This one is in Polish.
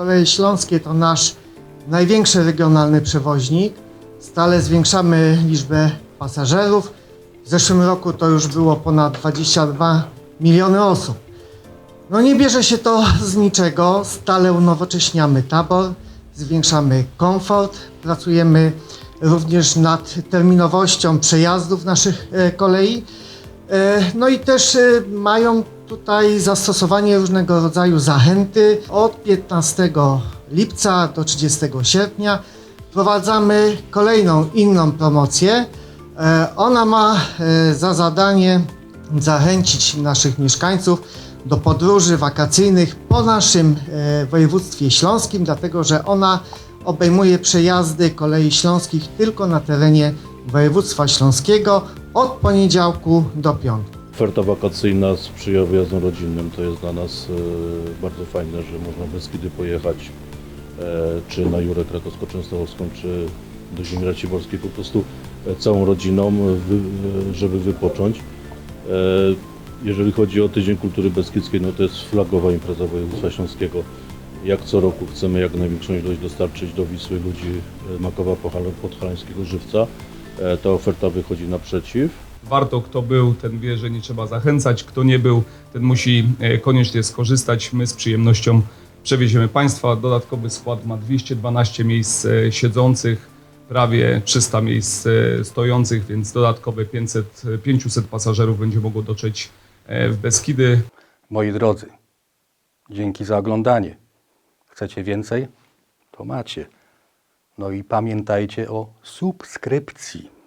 Koleje Śląskie to nasz największy regionalny przewoźnik. Stale zwiększamy liczbę pasażerów. W zeszłym roku to już było ponad 22 miliony osób. No nie bierze się to z niczego. Stale unowocześniamy tabor, zwiększamy komfort, pracujemy również nad terminowością przejazdów naszych e, kolei. E, No i też e, mają tutaj zastosowanie różnego rodzaju zachęty. Od 15 lipca do 30 sierpnia wprowadzamy kolejną inną promocję. E, Ona ma e, za zadanie zachęcić naszych mieszkańców do podróży wakacyjnych po naszym e, województwie śląskim, dlatego że ona obejmuje przejazdy kolei śląskich tylko na terenie województwa śląskiego od poniedziałku do piątku. Oferta wakacyjna sprzyja wyjazdom rodzinnym. To jest dla nas e, bardzo fajne, że można w Beskidy pojechać e, czy na Jurę Krakowsko-Częstochowską, czy do ziemi Raciborskiej po prostu e, całą rodziną, żeby wypocząć. Jeżeli chodzi o Tydzień Kultury Beskidzkiej, no to jest flagowa impreza województwa śląskiego. Jak co roku chcemy jak największą ilość dostarczyć do Wisły ludzi Makowa Podhalańskiego Żywca. Ta oferta wychodzi naprzeciw. Warto, kto był, ten wie, że nie trzeba zachęcać. Kto nie był, ten musi e, koniecznie skorzystać. My z przyjemnością przewieziemy Państwa. Dodatkowy skład ma 212 miejsc e, siedzących, prawie 300 miejsc e, stojących, więc dodatkowe 500, e, 500 pasażerów będzie mogło dotrzeć w Beskidy. Moi drodzy, dzięki za oglądanie. Chcecie więcej? To macie. No i pamiętajcie o subskrypcji.